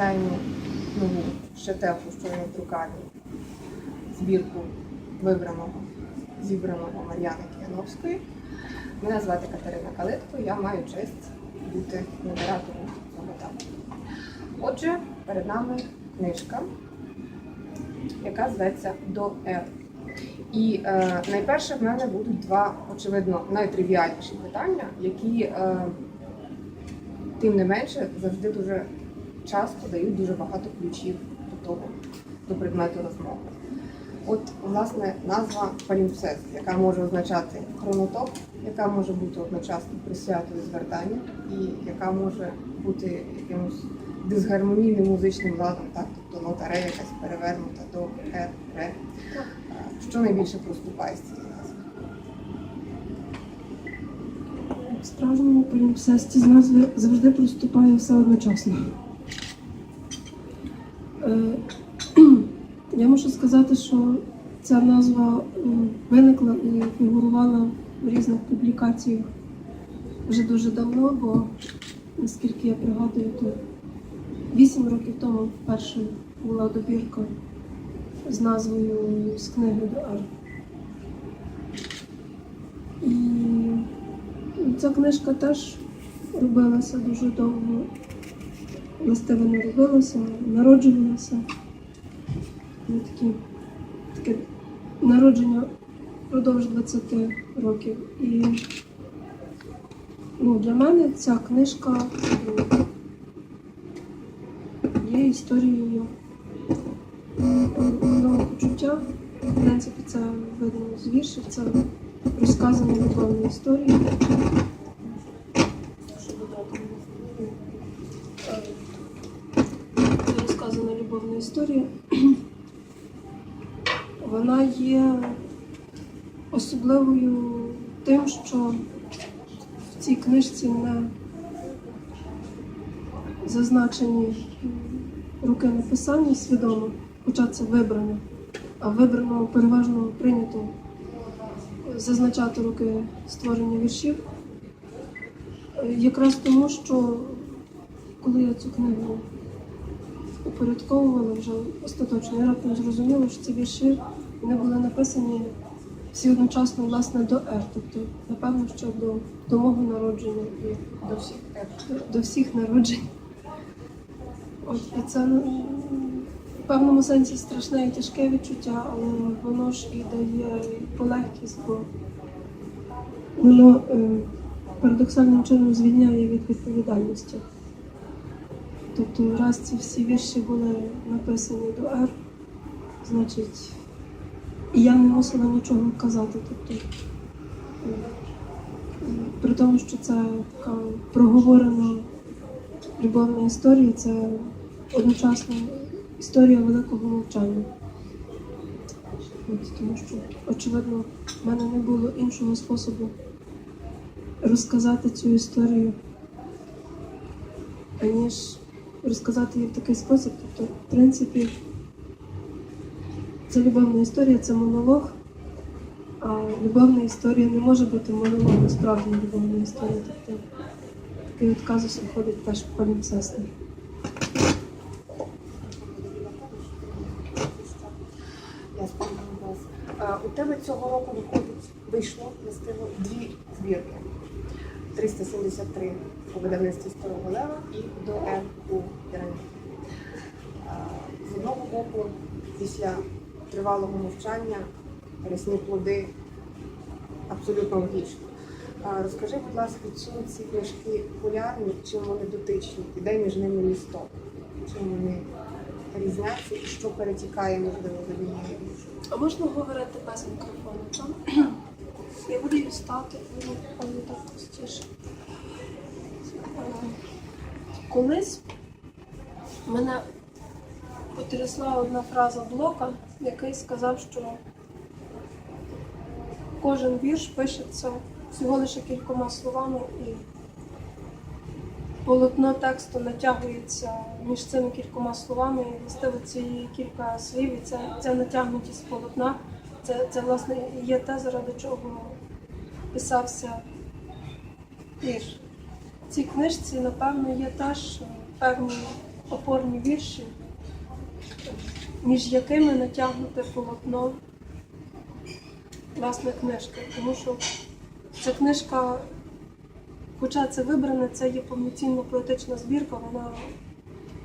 представляємо нову ще теплу, що в друкарні збірку вибраного, зібраного Мар'яни Кіановської. Мене звати Катерина Калитко, я маю честь бути модератором цього етапу. Отже, перед нами книжка, яка зветься До Р. І е, найперше в мене будуть два, очевидно, найтривіальніші питання, які е, тим не менше завжди дуже часто дають дуже багато ключів до того, до предмету розмови. От, власне, назва палімпсест, яка може означати хронотоп, яка може бути одночасно присвятою звертання, і яка може бути якимось дисгармонійним музичним ладом, так, тобто нота ре якась перевернута до р, ре. Що найбільше проступає з цієї назви? В справжньому полімпсесті з назви завжди проступає все одночасно. Е, Я мушу сказати, що ця назва е, виникла і фігурувала в різних публікаціях вже дуже давно, бо наскільки я пригадую, то вісім років тому вперше була добірка з назвою з книги до Ар. І Ця книжка теж робилася дуже довго. Властиво не робилася, народжувалася. Ну, такі, таке народження впродовж 20 років. І ну, для мене ця книжка ну, є історією одного почуття. В принципі, це видно з віршів, це розказана любовна історія. Що додати? Це розказана історія. Вона є особливою тим, що в цій книжці не зазначені руки написання свідомо, хоча це вибране, а вибрано переважно прийнято зазначати роки створення віршів. Якраз тому, що коли я цю книгу упорядковувала вже остаточно, я раптом зрозуміла, що ці вірші вони були написані всі одночасно власне до Р, тобто, напевно, що до, до мого народження і До всіх до, всіх народжень. От, і це в певному сенсі страшне і тяжке відчуття, але воно ж і дає полегкість, бо воно е, парадоксальним чином звільняє від відповідальності. Тобто, раз ці всі вірші були написані до Р, значить, я не мусила нічого казати. Тобто, при тому, що це така проговорена любовна історія, це одночасно історія великого мовчання. Тому що, очевидно, в мене не було іншого способу розказати цю історію, аніж розказати її в такий спосіб. Тобто, в принципі, це любовна історія, це монолог. А любовна історія не може бути монологом, справді любовна історія. Тобто такий от казус виходить теж вас. Е, У тебе цього року виходить, вийшло властиво дві збірки. 373 у видавництві Старого Лева і до Р у Ірані. Е, З одного боку, після тривалого мовчання рясні плоди абсолютно логічно. Розкажи, будь ласка, чим ці книжки популярні, чим вони дотичні, і де між ними місток, чим вони різняться і що перетікає, можливо, з однієї. Можна говорити без мікрофону? Я буду стати, буду певно так простіше. Е, Колись мене потрясла одна фраза блока, який сказав, що кожен вірш пишеться всього лише кількома словами і полотно тексту натягується між цими кількома словами, і властиво ці кілька слів, і ця, ця натягнутість полотна, це, це власне є те, заради чого писався вірш. В цій книжці, напевно, є теж певні опорні вірші, між якими натягнуте полотно власне книжки. Тому що ця книжка, хоча це вибрана, це є повноцінна поетична збірка, вона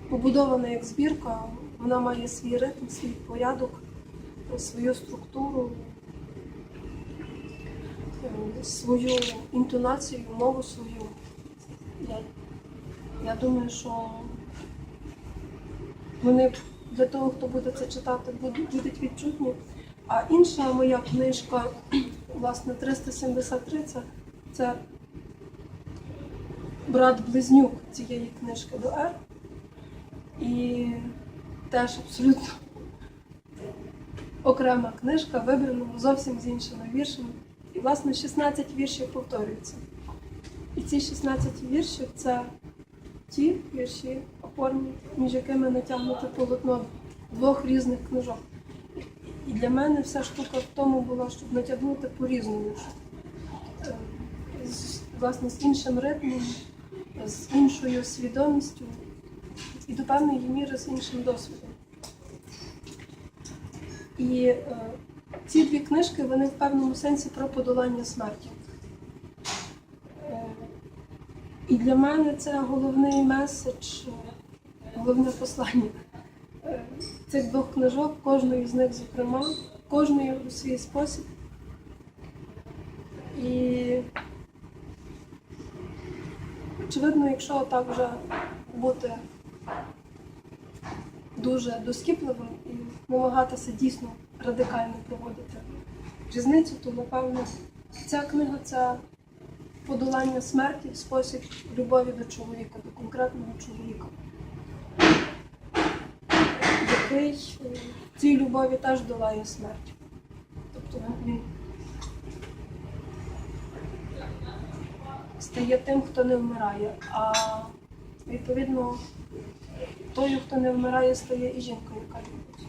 побудована як збірка, вона має свій ритм, свій порядок, свою структуру, свою інтонацію, мову свою. Я, я думаю, що вони для того, хто буде це читати, будуть, будуть відчутні. А інша моя книжка, власне, 373, це, це брат-близнюк цієї книжки до Р. І теж абсолютно окрема книжка, вибрана зовсім з іншими віршами. Власне, 16 віршів повторюються. І ці 16 віршів це ті вірші опорні, між якими натягнуте полотно двох різних книжок. І для мене вся штука в тому була, щоб натягнути по-різному. Е, Власне, з іншим ритмом, з іншою свідомістю і до певної міри з іншим досвідом. І е, ці дві книжки вони в певному сенсі про подолання смерті. Е, і для мене це головний меседж, головне послання е, цих двох книжок, кожної з них, зокрема, кожної у свій спосіб. І очевидно, якщо так вже бути дуже доскіпливим і намагатися дійсно радикально проводити різницю, то напевно ця книга це подолання смерті в спосіб любові до чоловіка, до конкретного чоловіка, який в цій любові теж долає смерть. Тобто він стає тим, хто не вмирає. А відповідно тою, хто не вмирає, стає і жінкою, яка любить.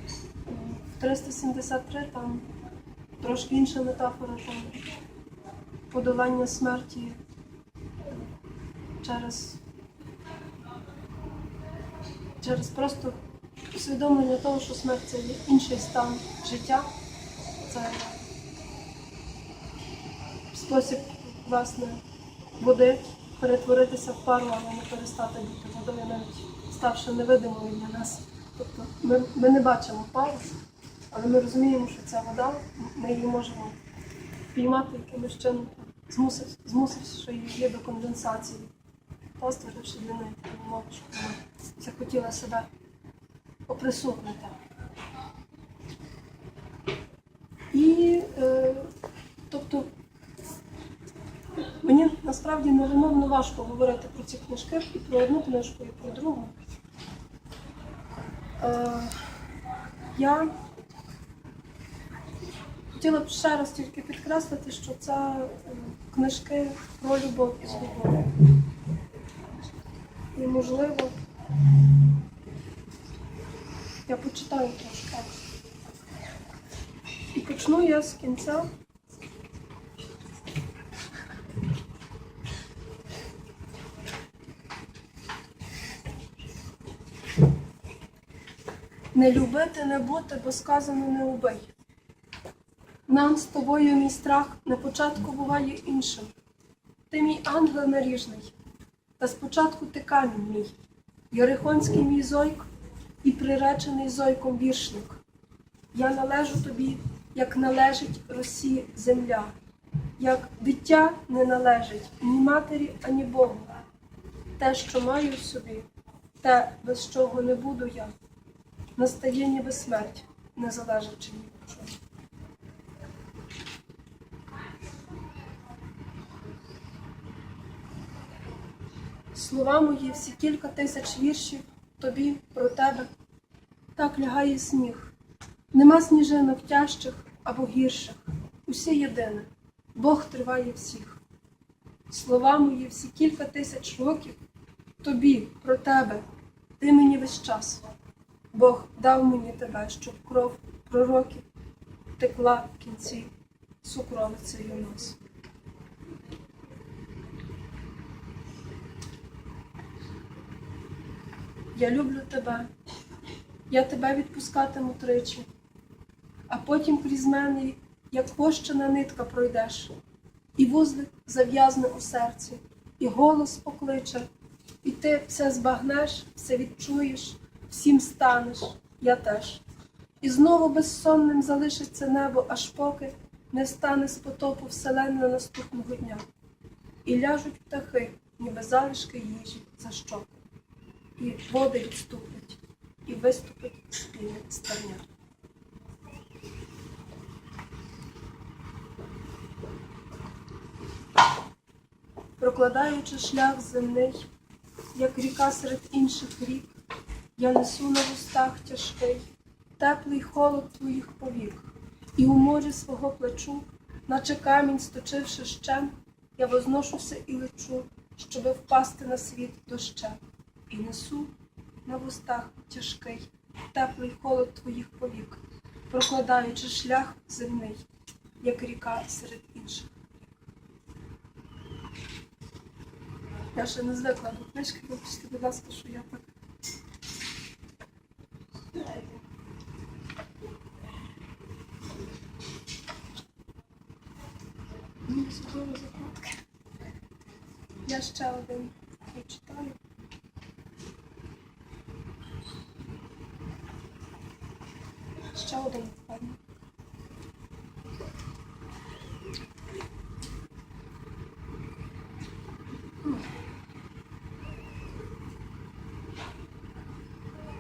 В 373 там трошки інша метафора, там подолання смерті через, через просто усвідомлення того, що смерть це інший стан життя. Це спосіб, власне, води перетворитися в пару, але не перестати бути водою, навіть ставши невидимою для нас. Тобто ми, ми не бачимо пару, але ми розуміємо, що ця вода, ми її можемо піймати якимось чином, змусив, змусивши її до конденсації, та створивши для неї таку умову, щоб вона захотіла себе оприсутнити. І е, тобто мені насправді невимовно важко говорити про ці книжки і про одну книжку, і про другу. Е, я хотіла б ще раз тільки підкреслити, що це е, книжки про любов і свободу. І можливо, я почитаю трошки. І почну я з кінця. Не любити, не бути, бо сказано не убий. Нам з тобою мій страх на початку буває іншим. Ти мій ангел наріжний, та спочатку ти камінь мій, Ярихонський мій зойк і приречений зойком віршник. Я належу тобі, як належить росі земля, як дитя не належить ні матері, ані Богу. Те, що маю в собі, те, без чого не буду я, настає ніби смерть, не залежачи ні від чого. Слова мої, всі кілька тисяч віршів тобі про тебе. Так лягає сніг. Нема сніжинок тяжчих або гірших. Усі єдине. Бог триває всіх. Слова мої, всі кілька тисяч років тобі про тебе. Ти мені весь час. Бог дав мені тебе, щоб кров пророків текла в кінці сукровицею нас. Я люблю тебе. Я тебе відпускатиму тричі, а потім крізь мене, як вощена нитка, пройдеш, і вузлик зав'язне у серці, і голос покличе, і ти все збагнеш, все відчуєш, всім станеш, я теж. І знову безсонним залишиться небо, аж поки не стане з потопу вселенна наступного дня. І ляжуть птахи, ніби залишки їжі за щоки, і води відступлять, і виступить спільне стерня. Прокладаючи шлях земний, як ріка серед інших рік, я несу на вустах тяжкий, теплий холод твоїх повік, і у морі свого плечу, наче камінь сточивши щем, я возношуся і лечу, щоби впасти на світ дощем, і несу на вустах тяжкий, теплий холод твоїх повік, прокладаючи шлях земний, як ріка серед інших. Я ще не звикла до книжки, вибачте, будь ласка, що я так. Я ще один прочитаю. Ще один напевно.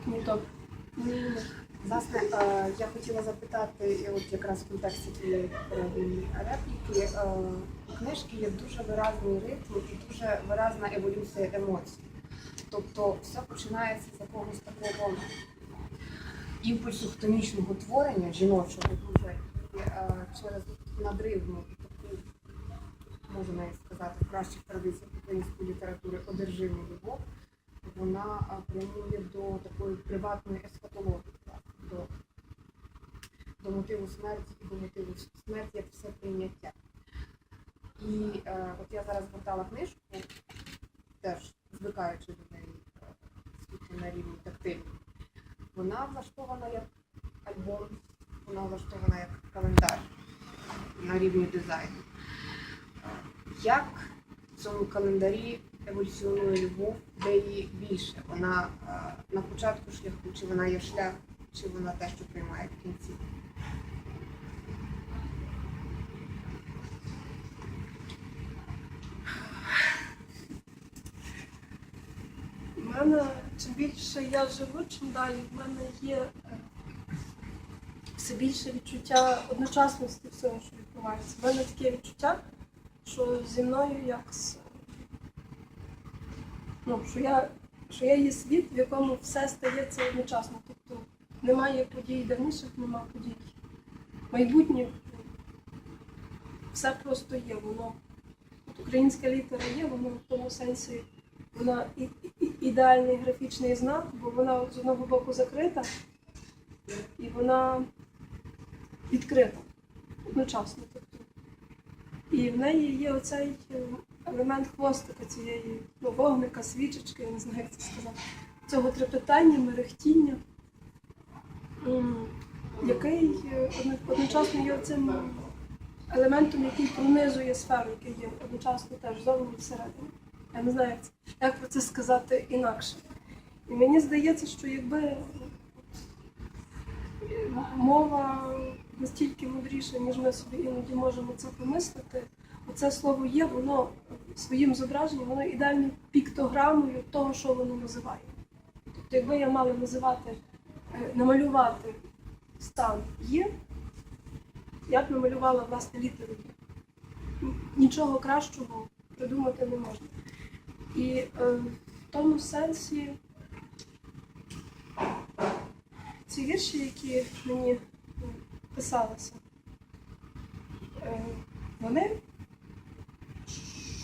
Ну добре. Власне, е, я хотіла запитати, от якраз в контексті тієї репліки, е, у книжки є дуже виразний ритм і дуже виразна еволюція емоцій. Тобто все починається з якогось такого імпульсу хтонічного творення жіночого дуже через надривну таку, можна навіть сказати, в кращих традиціях української літератури одержиму любов, вона прямує до такої приватної ескатології, до, до мотиву смерті і до мотиву смерті як все прийняття. І е, от я зараз гортала книжку, теж звикаючи до неї е, на рівні тактильному. Вона влаштована як альбом, вона влаштована як календар на рівні дизайну. Як в цьому календарі еволюціонує любов, де її більше? Вона е, на початку шляху, чи вона є шлях, чи вона те, що приймає в кінці? У мене більше я живу, чим далі, в мене є е, все більше відчуття одночасності всього, що відбувається. У мене таке відчуття, що зі мною як ну, що я, що я є світ, в якому все стається одночасно. Тобто немає подій давніших, немає подій. Майбутнє все просто є, воно. От українська літера є, воно в тому сенсі вона і, ідеальний графічний знак, бо вона з одного боку закрита і вона відкрита одночасно. Тобто. І в неї є оцей е, елемент хвостика цієї ну, вогника, свічечки, я не знаю, як це сказати, цього трепетання, мерехтіння, який е, одночасно є цим елементом, який пронизує сферу, який є одночасно теж зовні всередині. Я не знаю, як, про це сказати інакше. І мені здається, що якби мова настільки мудріша, ніж ми собі іноді можемо це помислити, оце слово є, воно своїм зображенням, воно ідеальною піктограмою того, що воно називає. Тобто, якби я мала називати, е, намалювати стан є, я б намалювала власне літеру є. Нічого кращого придумати не можна. І е, в тому сенсі ці вірші, які мені писалися, е, вони,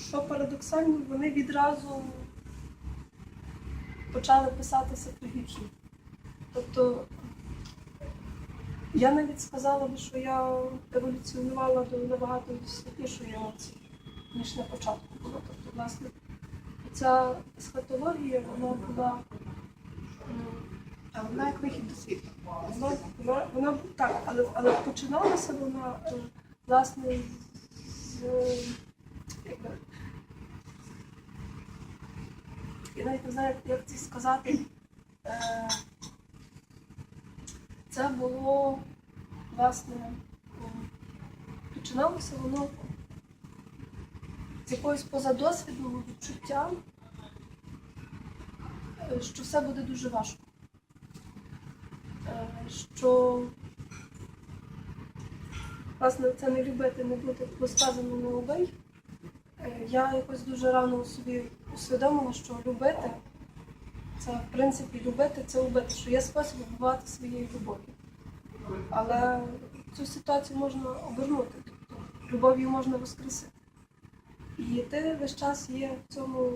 що парадоксально, вони відразу почали писатися трагічно. Тобто я навіть сказала би, що я еволюціонувала до набагато світлішої емоції, ніж на початку було. Тобто, власне, ця схатологія, вона була а вона як вихід до світу. Вона, вона, вона так, але, але починалася вона е, власне з е, я навіть не знаю, як це сказати. Е, Це було власне починалося воно з якогось позадосвідного відчуття, е, що все буде дуже важко. Е, що власне це не любити, не бути розказано не убий. Е, Я якось дуже рано собі усвідомила, що любити це в принципі любити це убити, що є спосіб вбивати своєю любов'ю. Але цю ситуацію можна обернути, тобто любов'ю можна воскресити. І ти весь час є в цьому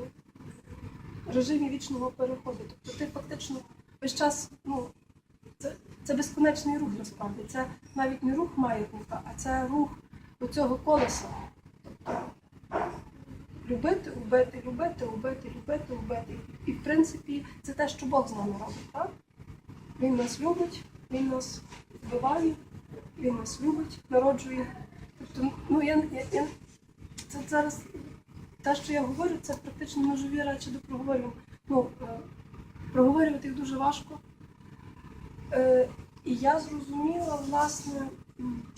режимі вічного переходу. Тобто ти фактично весь час, ну, це, це безконечний рух насправді. Це навіть не рух маятника, а це рух оцього колеса. Тобто любити, убити, любити, убити, любити, убити. І в принципі це те, що Бог з нами робить, так? Він нас любить, він нас вбиває, він нас любить, народжує. Тобто, ну я, я, я це зараз те, що я говорю, це практично ножові речі до проговорю. Ну, е, проговорювати їх дуже важко. Е, і я зрозуміла, власне,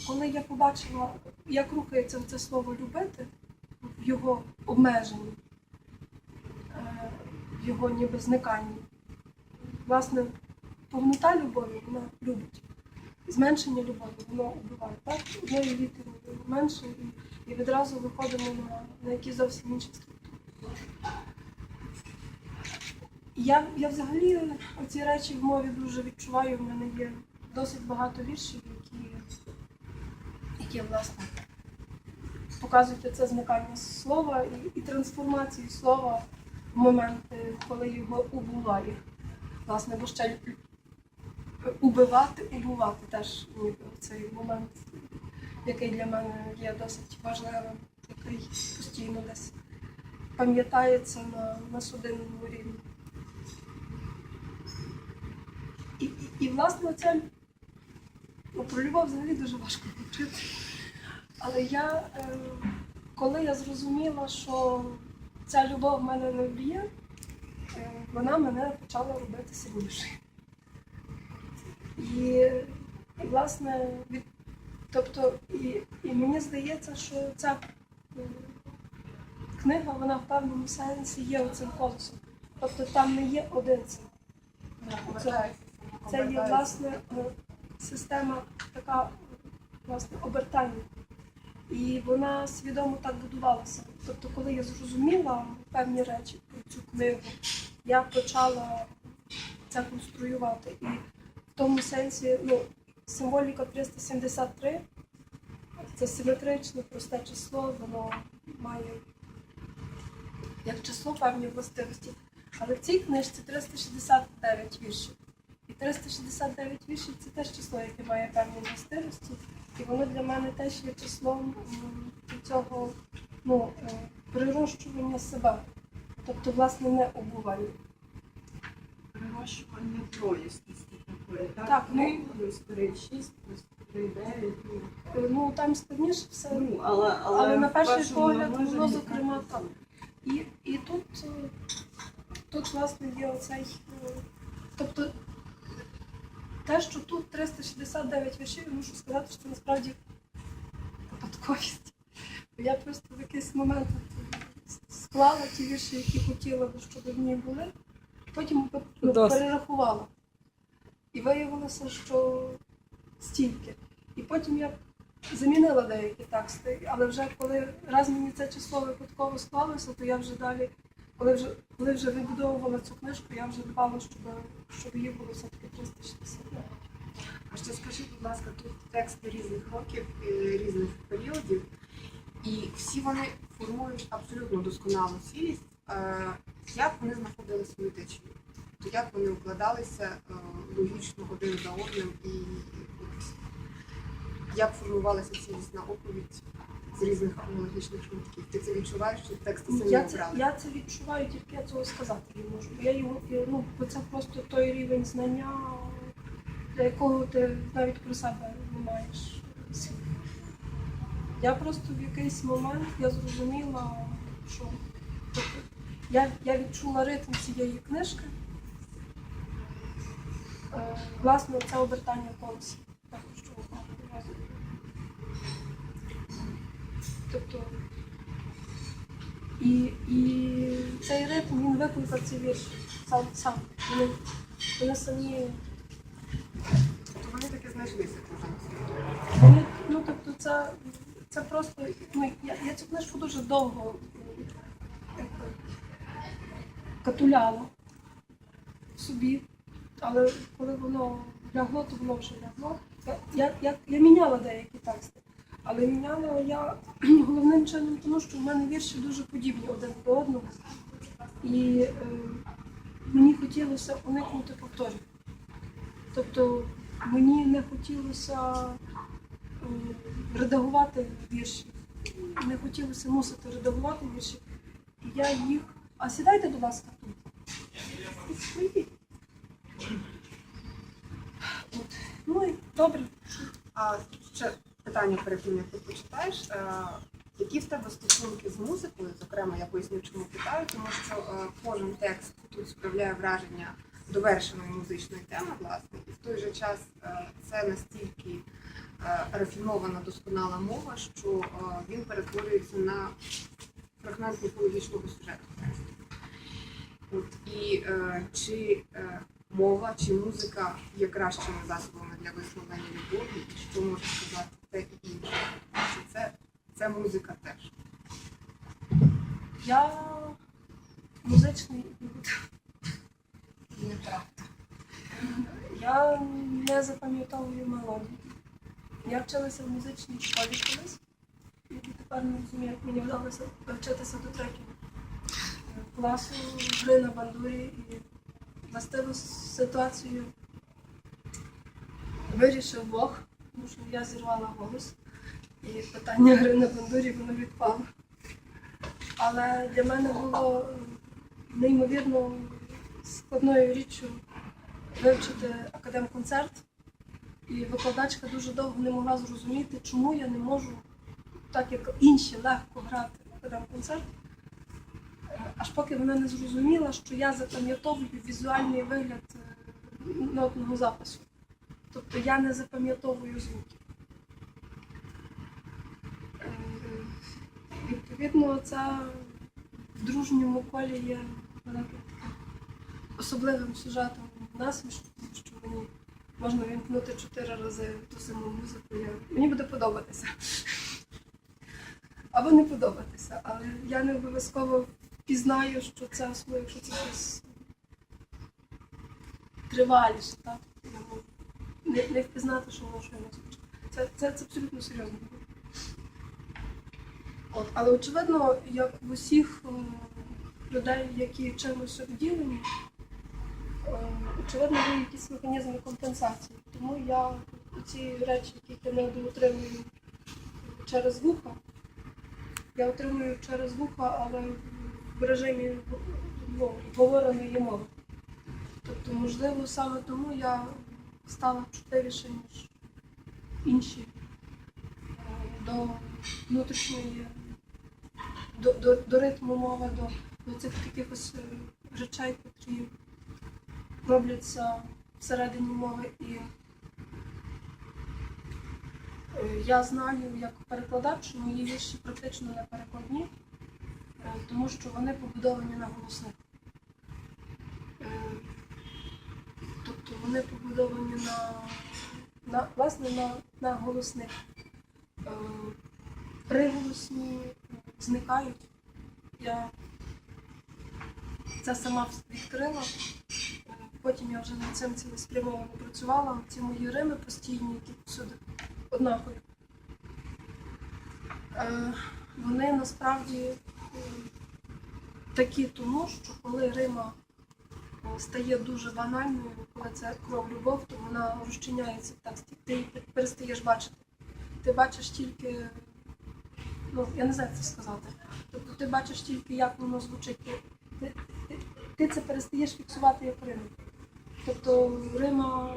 коли я побачила, як рухається це слово любити в його обмеженні, е, в його ніби зниканні. Власне, повнота любові вона любить. Зменшення любові воно убиває. Так? Одною літерою менше і, і відразу виходимо на, на якісь зовсім інші структури. Я, я взагалі ці речі в мові дуже відчуваю. В мене є досить багато віршів, які, які власне показують це зникання слова і, і трансформацію слова в моменти, коли його убуває. Власне, бо ще убивати, убивати теж ніби цей момент, який для мене є досить важливим, який постійно десь пам'ятається на, на судинному рівні. І, і, і власне оця ну, про любов взагалі дуже важко вчити. Але я, е, коли я зрозуміла, що ця любов в мене не вб'є, е, вона мене почала робити сильнішою. І, і власне, від, тобто, і, і мені здається, що ця книга, вона в певному сенсі є оцим колесом. Тобто там не є один цим. Це, це є власне е, система така власне обертання. І вона свідомо так будувалася. Тобто, коли я зрозуміла певні речі про цю книгу, я почала це конструювати. І в тому сенсі, ну, символіка 373 це симетричне, просте число, воно має як число певні властивості. Але в цій книжці 369 віршів. І 369 віршів це теж число, яке має певні властивості. І воно для мене теж є числом цього ну, е, прирощування себе. Тобто, власне, не обування. Прирощування троїстості так? Так, ну- плюс три, шість, плюс три, дев'ять. ну. Е, Ну там складніше все. Ну, але, але, Але на в перший першому погляд множенні воно, зокрема, так. І, і тут, е, тут, власне, є оцей. е, Тобто, те, що тут 369 віршів, я мушу сказати, що це насправді випадковість. Бо Я просто в якийсь момент от склала ті вірші, які хотіла би, щоб в ній були, потім ну, Досить. перерахувала. І виявилося, що стільки. І потім я замінила деякі тексти, але вже коли раз мені це число випадково склалося, то я вже далі, коли вже, коли вже вибудовувала цю книжку, я вже дбала, щоб, щоб її було все-таки 369. А ще скажіть, будь ласка, тут тексти різних років, е, різних періодів, і всі вони формують абсолютно досконалу цілість. Е, Як вони знаходили свою? То як вони укладалися е, логічно один за одним і як формувалася цілісна оповідь з різних хронологічних шматків? Ти це відчуваєш, що тексти самі Я це, обрали? я це відчуваю, тільки я цього сказати не можу. Я його, ну, бо це просто той рівень знання, для якого ти навіть про себе не маєш слів. Я просто в якийсь момент я зрозуміла, що я, я відчула ритм цієї книжки. Е, Власне, це обертання одразу. Тобто, і, і цей ритм він викликав цей вірш сам сам. Вони, вони самі Тобто вони таки знайшлися. Вони, ну тобто це, це просто. Ну, я, я цю книжку дуже довго катуляла в собі, але коли воно лягло, то воно вже лягло. Я, я, я, я міняла деякі тексти, але міняла я головним чином, тому що в мене вірші дуже подібні один до одного. І е, мені хотілося уникнути повторів. Тобто мені не хотілося е, редагувати вірші. Не хотілося мусити редагувати вірші. Я їх. А сідайте, будь ласка, тут. Ну і добре. А ще питання перед тим, як ти почитаєш. Е, Які в тебе стосунки з музикою? Зокрема, я поясню, чому питаю, тому що е, кожен текст тут справляє враження довершеної музичної теми, власне, і в той же час е, це настільки рафінована, досконала мова, що він перетворюється на фрагмент міфологічного сюжету. От, і чи мова, чи музика є кращими засобами для висловлення любові, і що може сказати те і інше? Що це, це музика теж. Я музичний ідіот. Неправда. Я не запам'ятовую мелодію. Я вчилася в музичній школі колись, і тепер не розумію, як мені вдалося вчитися до третього класу гри на бандурі і властиву ситуацію вирішив Бог, тому що я зірвала голос, і питання гри на бандурі воно відпало. Але для мене було неймовірно складною річчю вивчити академконцерт, і викладачка дуже довго не могла зрозуміти, чому я не можу, так як інші легко грати академконцерт. Аж поки вона не зрозуміла, що я запам'ятовую візуальний вигляд е, нотного запису. Тобто я не запам'ятовую звуки. Е, Відповідно, це в дружньому колі є особливим сюжетом насмішку, тому що мені можна вімкнути чотири рази ту саму музику. Я... Мені буде подобатися. Або не подобатися. Але я не обов'язково пізнаю, що це особливо, якщо це щось триваліше, так? Я можу не, не впізнати, що воно щойно звучить. Це, це, це абсолютно серйозно. От, але очевидно, як в усіх людей, які чимось обділені, е, очевидно, є якісь механізми компенсації. Тому я ці речі, які я не отримую через вуха, я отримую через вуха, але в режимі говореної мови. Тобто, можливо, саме тому я стала чутливіше, ніж інші е, до внутрішньої, до, до, до ритму мови, до, до цих якихось е, речей, які робляться всередині мови. І е, я знаю, як перекладач, мої вірші практично не перекладні, тому що вони побудовані на голосних. Е, Тобто вони побудовані на, на власне на, на голосних. Е, Приголосні зникають. Я це сама відкрила. Е, Потім я вже над цим цілеспрямовано працювала. Ці мої рими постійні, які всюди однакові. Вони насправді такі тому, що коли Рима е, стає дуже банальною, коли це кров любов, то вона розчиняється в тексті. Ти її перестаєш бачити. Ти бачиш тільки, ну я не знаю, це сказати. Тобто ти бачиш тільки, як воно звучить. Ти, ти, ти, це перестаєш фіксувати як Рима. Тобто Рима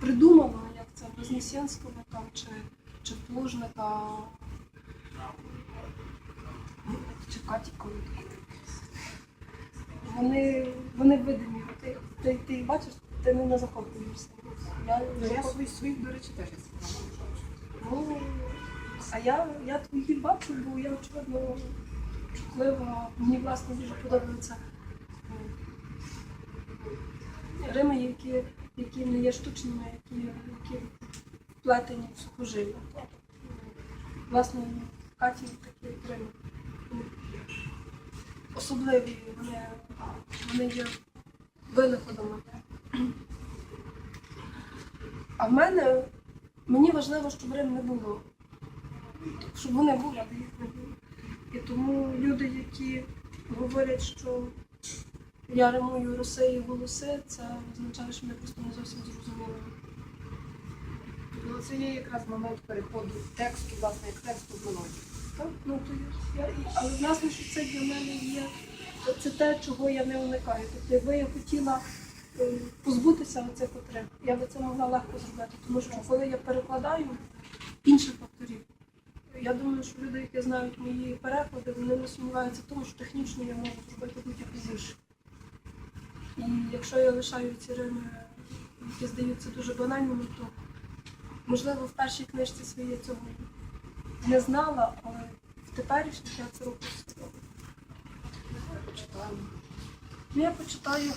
придумано, як це Вознесенського там чи, чи Плужника, чи Каті Колитко. Вони, вони видимі. Ти, ти, ти їх бачиш, ти не захоплюєшся. Я, Ну, я захоп- своїх, своїх, до речі, теж. Ну, а я, я твої бачу, бо я очевидно чутлива. Мені власне дуже подобаються Рими, які, які не є штучними, які, які вплетені в сухожилля. Власне, в Каті такі Рими. Особливі, вони, вони є винаходами. А в мене Мені важливо, щоб Рим не було. Щоб вони були, але їх не було. І тому люди, які говорять, що я римую Росії голоси, це означає, що вони просто не зовсім зрозуміли. Ну, це є якраз момент переходу тексту, власне, як тексту в мелодію. Так? Ну, я, але власне, що це для мене є, це те, чого я не уникаю. Тобто, якби я хотіла е, позбутися цих потреб, я би це могла легко зробити. Тому що коли я перекладаю інших авторів, я думаю, що люди, які знають мої переклади, вони не сумніваються в тому, що технічно я можу зробити будь-яку вірш. І якщо я лишаю ці рими, які здаються дуже банальними, то можливо в першій книжці своїй цього не знала, але в я це роблю свідомо. Ну, я почитаю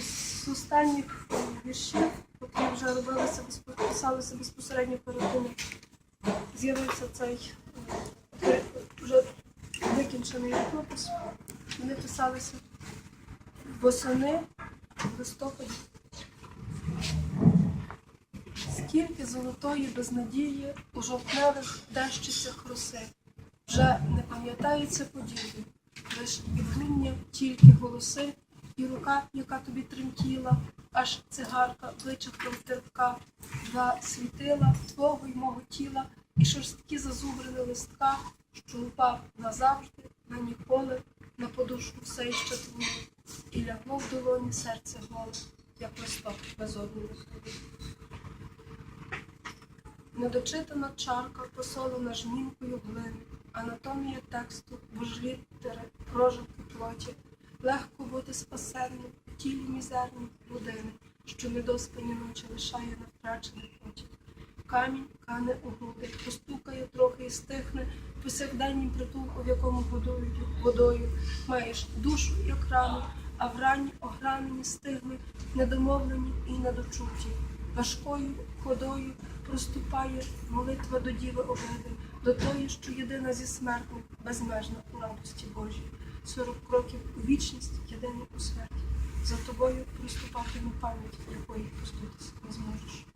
з- останніх віршів, які вже робилися писалися безпосередньо перед тим, з'явився цей е, вже викінчений рукопис. Вони писалися восени в листопаді. Золотої безнадії у жовтневих дещицях роси, вже не пам'ятаються події, лиш відлуння тільки голоси, і рука, яка тобі тремтіла, аж цигарка вичахком терпка, два світила твого й мого тіла, і шорсткі зазубрини листка, що упав назавжди, на ніколи, на подушку все іще твою, і лягло в долоні серце голе, як листок безодної ходи. Недочитана чарка посолена жмінкою глини, анатомія тексту, бо ж літери, прожитки плоті. Легко бути спасенним в тілі мізерній людини, що недоспані ночі лишає на втрачений потік. Камінь кане у груди, постукає трохи і стихне, в повсякденнім притулку, в якому годують водою. Маєш душу, як рану, а в рані огранені стигми, недомовлені і недочуті. Важкою ходою проступає молитва до Діви Обиди, до тої, що єдина зі смертних, безмежна у радості Божій. Сорок кроків у вічність, єдині у смерті. За тобою проступатиме пам'ять, якої пуститися не зможеш.